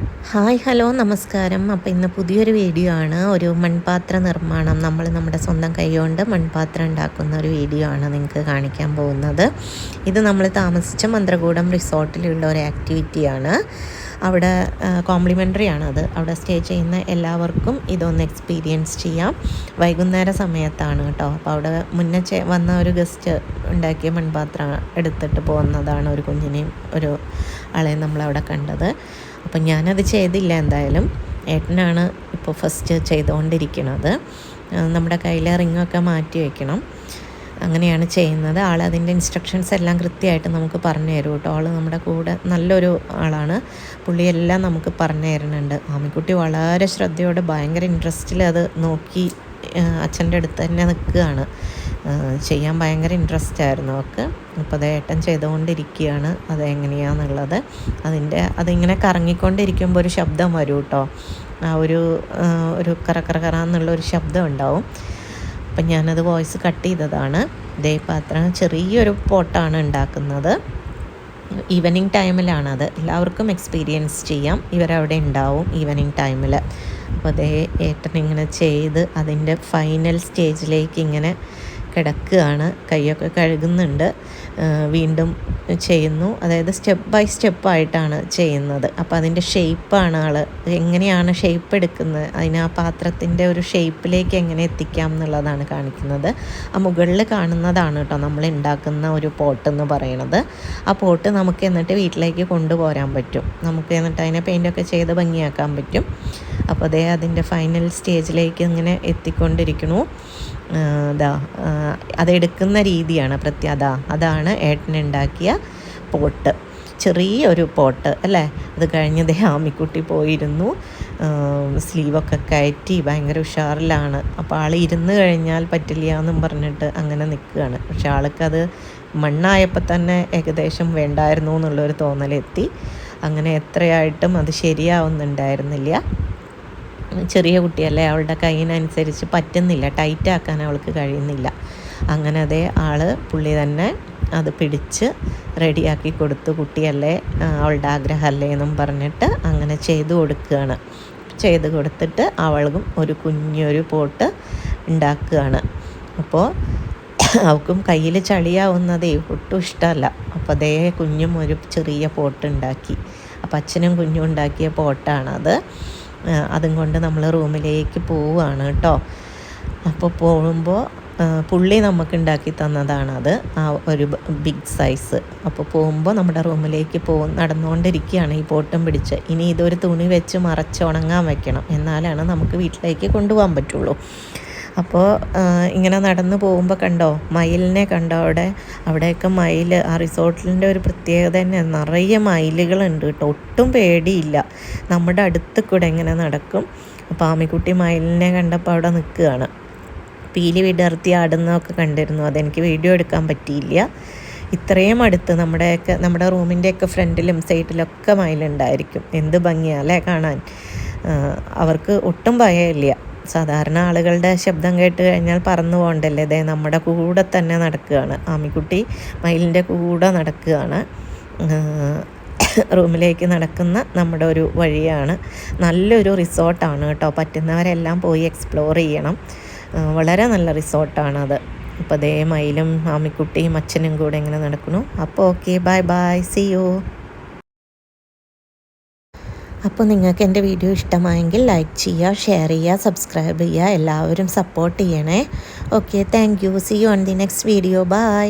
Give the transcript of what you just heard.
Hi hello നമസ്കാരം. അപ്പോൾ ഇന്ന് പുതിയൊരു വീഡിയോ ആണ്. ഒരു മൺപാത്ര നിർമ്മാണം. നമ്മൾ നമ്മുടെ സ്വന്തം കൈകൊണ്ട് മൺപാത്രം ഉണ്ടാക്കുന്ന ഒരു വീഡിയോ ആണ് നിങ്ങൾക്ക് കാണിക്കാൻ പോകുന്നത്. ഇത് നമ്മൾ താമസിച്ച മന്ത്രകൂടം റിസോർട്ടിലുള്ള ഒരു ആക്ടിവിറ്റിയാണ്. അവിടെ കോംപ്ലിമെന്ററി ആണ് അത് അവിടെ സ്റ്റേ ചെയ്യുന്ന എല്ലാവർക്കും ഇതൊന്ന് എക്സ്പീരിയൻസ് ചെയ്യാം. വൈകുന്നേര സമയത്താണ് കേട്ടോ. അപ്പോൾ അവിടെ മുന്നേ വന്ന ഒരു ഗസ്റ്റ് ഉണ്ടാക്കിയ മൺപാത്രം എടുത്തിട്ട് പോകുന്നതാണ് ഒരു കുഞ്ഞിനെയും ഒരു ആളെയും നമ്മളവിടെ കണ്ടത്. അപ്പം ഞാനത് ചെയ്തില്ല എന്തായാലും. ഏട്ടനാണ് ഇപ്പോൾ ഫസ്റ്റ് ചെയ്തുകൊണ്ടിരിക്കുന്നത് നമ്മുടെ കയ്യിലെ റിങ്ങൊക്കെ മാറ്റി വയ്ക്കണം അങ്ങനെയാണ് ചെയ്യുന്നത്. ആൾ അതിന്റെ ഇൻസ്ട്രക്ഷൻസ് എല്ലാം കൃത്യമായിട്ട് നമുക്ക് പറഞ്ഞു തരും കേട്ടോ. ആൾ നമ്മുടെ കൂടെ നല്ലൊരു ആളാണ്. പുള്ളിയെല്ലാം നമുക്ക് പറഞ്ഞു തരുന്നുണ്ട്. ആമിക്കുട്ടി വളരെ ശ്രദ്ധയോടെ ഭയങ്കര ഇൻട്രസ്റ്റിൽ അത് നോക്കി അച്ഛന്റെ അടുത്ത് തന്നെ നിൽക്കുകയാണ്. ചെയ്യാൻ ഭയങ്കര ഇൻട്രസ്റ്റ് ആയിരുന്നു അവൾക്ക്. അപ്പോൾ അത് ഏട്ടൻ ചെയ്തുകൊണ്ടിരിക്കുകയാണ്. അത് എങ്ങനെയാണെന്നുള്ളത് അതിന്റെ അതിങ്ങനെ കറങ്ങിക്കൊണ്ടിരിക്കുമ്പോൾ ഒരു ശബ്ദം വരും കേട്ടോ. ആ ഒരു ഒരു കറ കറ കറ എന്നുള്ള ഒരു ശബ്ദം ഉണ്ടാവും. അപ്പം ഞാനത് വോയിസ് കട്ട് ചെയ്തതാണ്. ദേ പാത്രം ചെറിയൊരു പോട്ടാണ് ഉണ്ടാക്കുന്നത്. ഈവനിങ് ടൈമിലാണത്. എല്ലാവർക്കും എക്സ്പീരിയൻസ് ചെയ്യാം. ഇവരവിടെ ഉണ്ടാവും ഈവനിങ് ടൈമിൽ. അപ്പോൾ അതേ ഏട്ടൻ ഇങ്ങനെ ചെയ്ത് അതിന്റെ ഫൈനൽ സ്റ്റേജിലേക്ക് ഇങ്ങനെ കിടക്കുകയാണ്. കൈയൊക്കെ കഴുകുന്നുണ്ട്. വീണ്ടും ചെയ്യുന്നു. അതായത് സ്റ്റെപ്പ് ബൈ സ്റ്റെപ്പായിട്ടാണ് ചെയ്യുന്നത്. അപ്പോൾ അതിന്റെ ഷേപ്പാണ് ആൾ എങ്ങനെയാണ് ഷേപ്പ് എടുക്കുന്നത്? അതിന് ആ പാത്രത്തിന്റെ ഒരു ഷേപ്പിലേക്ക് എങ്ങനെ എത്തിക്കാം എന്നുള്ളതാണ് കാണിക്കുന്നത്. ആ മുകളിൽ കാണുന്നതാണ് കേട്ടോ നമ്മൾ ഉണ്ടാക്കുന്ന ഒരു പോട്ട് എന്ന് പറയുന്നത് ആ പോട്ട് നമുക്ക് എന്നിട്ട് വീട്ടിലേക്ക് കൊണ്ടുപോരാൻ പറ്റും. നമുക്ക് എന്നിട്ട് അതിനെ പെയിന്റൊക്കെ ചെയ്ത് ഭംഗിയാക്കാൻ പറ്റും. അപ്പോൾ അതേ അതിന്റെ ഫൈനൽ സ്റ്റേജിലേക്ക് ഇങ്ങനെ എത്തിക്കൊണ്ടിരിക്കണു ഇതാ അതെടുക്കുന്ന രീതിയാണ് പ്രത്യേക അതാണ് ഏട്ടനുണ്ടാക്കിയ പോട്ട്. ചെറിയൊരു പോട്ട് അല്ലേ? അത് കഴിഞ്ഞതേ ആമിക്കുട്ടി പോയിരുന്നു. സ്ലീവൊക്കെ കയറ്റി ഭയങ്കര ഉഷാറിലാണ്. അപ്പോൾ ആൾ ഇരുന്ന് കഴിഞ്ഞാൽ പറ്റില്ല എന്നും പറഞ്ഞിട്ട് അങ്ങനെ നിൽക്കുകയാണ്. പക്ഷെ ആൾക്കത് മണ്ണായപ്പോൾ തന്നെ ഏകദേശം വേണ്ടായിരുന്നു എന്നുള്ളൊരു തോന്നലെത്തി. അങ്ങനെ എത്രയായിട്ടും അത് ശരിയാവുന്നുണ്ടായിരുന്നില്ല. ചെറിയ കുട്ടിയല്ലേ അവളുടെ കയ്യിനനുസരിച്ച് പറ്റുന്നില്ല ടൈറ്റ് ആക്കാൻ അവൾക്ക് കഴിയുന്നില്ല. അങ്ങനെ അതേ ആൾ പുള്ളി തന്നെ അത് പിടിച്ച് റെഡിയാക്കി കൊടുത്തു കുട്ടിയല്ലേ അവളുടെ ആഗ്രഹമല്ലേ എന്നും പറഞ്ഞിട്ട് അങ്ങനെ ചെയ്തു കൊടുക്കുകയാണ്. ചെയ്ത് കൊടുത്തിട്ട് അവൾക്കും ഒരു കുഞ്ഞൊരു പോട്ട് ഉണ്ടാക്കുകയാണ്. അപ്പോൾ അവൾക്കും കയ്യിൽ ചളിയാവുന്നതേ ഒട്ടും ഇഷ്ടമല്ല. അപ്പോൾ അതേ കുഞ്ഞും ഒരു ചെറിയ പോട്ട് ഉണ്ടാക്കി അപ്പം അച്ഛനും കുഞ്ഞും ഉണ്ടാക്കിയ പോട്ടാണത്. അതും കൊണ്ട് നമ്മൾ റൂമിലേക്ക് പോവുകയാണ് കേട്ടോ അപ്പോൾ പോകുമ്പോൾ പുള്ളി നമുക്ക് ഉണ്ടാക്കി തന്നതാണത് ആ ഒരു ബിഗ് സൈസ്. അപ്പോൾ പോകുമ്പോൾ നമ്മുടെ റൂമിലേക്ക് പോ നടന്നുകൊണ്ടിരിക്കുകയാണ് ഈ പോട്ടും പിടിച്ച്. ഇനി ഇതൊരു തുണി വെച്ച് മറച്ച് ഉണങ്ങാൻ വെക്കണം. എന്നാലാണ് നമുക്ക് വീട്ടിലേക്ക് കൊണ്ടുപോകാൻ പറ്റുള്ളൂ. അപ്പോൾ ഇങ്ങനെ നടന്നു പോകുമ്പോൾ കണ്ടോ? മയിലിനെ കണ്ടോ അവിടെ? അവിടെയൊക്കെ മയിൽ ആ റിസോർട്ടിന്റെ ഒരു പ്രത്യേകത തന്നെ നിറയെ മയിലുകളുണ്ട് കേട്ടോ. ഒട്ടും പേടിയില്ല. നമ്മുടെ അടുത്ത് കൂടെ ഇങ്ങനെ നടക്കും. അപ്പോൾ ആമിക്കുട്ടി മയിലിനെ കണ്ടപ്പോൾ അവിടെ നിൽക്കുകയാണ്. പീലി വിടർത്തി ആടുന്നതൊക്കെ കണ്ടിരുന്നു. അതെനിക്ക് വീഡിയോ എടുക്കാൻ പറ്റിയില്ല. ഇത്രയും അടുത്ത് നമ്മുടെയൊക്കെ നമ്മുടെ റൂമിന്റെയൊക്കെ ഫ്രണ്ടിലും സൈഡിലൊക്കെ മയിലുണ്ടായിരിക്കും. എന്ത് ഭംഗിയാലേ കാണാൻ? അവർക്ക് ഒട്ടും ഭയമില്ല. സാധാരണ ആളുകളുടെ ശബ്ദം കേട്ട് കഴിഞ്ഞാൽ പറന്നു പോകണ്ടല്ലേ? ഇതേ നമ്മുടെ കൂടെ തന്നെ നടക്കുകയാണ്. ആമിക്കുട്ടി മയിലിന്റെ കൂടെ നടക്കുകയാണ്. റൂമിലേക്ക് നടക്കുന്ന നമ്മുടെ ഒരു വഴിയാണ്. നല്ലൊരു റിസോർട്ടാണ് കേട്ടോ. പറ്റുന്നവരെല്ലാം പോയി എക്സ്പ്ലോർ ചെയ്യണം. വളരെ നല്ല റിസോർട്ടാണത് അപ്പോൾ അതേ മയിലും ആമിക്കുട്ടിയും അച്ഛനും കൂടെ ഇങ്ങനെ നടക്കുന്നു. അപ്പോൾ okay bye bye see you. അപ്പോൾ നിങ്ങൾക്ക് എന്റെ വീഡിയോ ഇഷ്ടമായെങ്കിൽ ലൈക്ക് ചെയ്യുക ഷെയർ ചെയ്യുക സബ്സ്ക്രൈബ് ചെയ്യുക. എല്ലാവരും സപ്പോർട്ട് ചെയ്യണേ. Okay thank you see you on the next video bye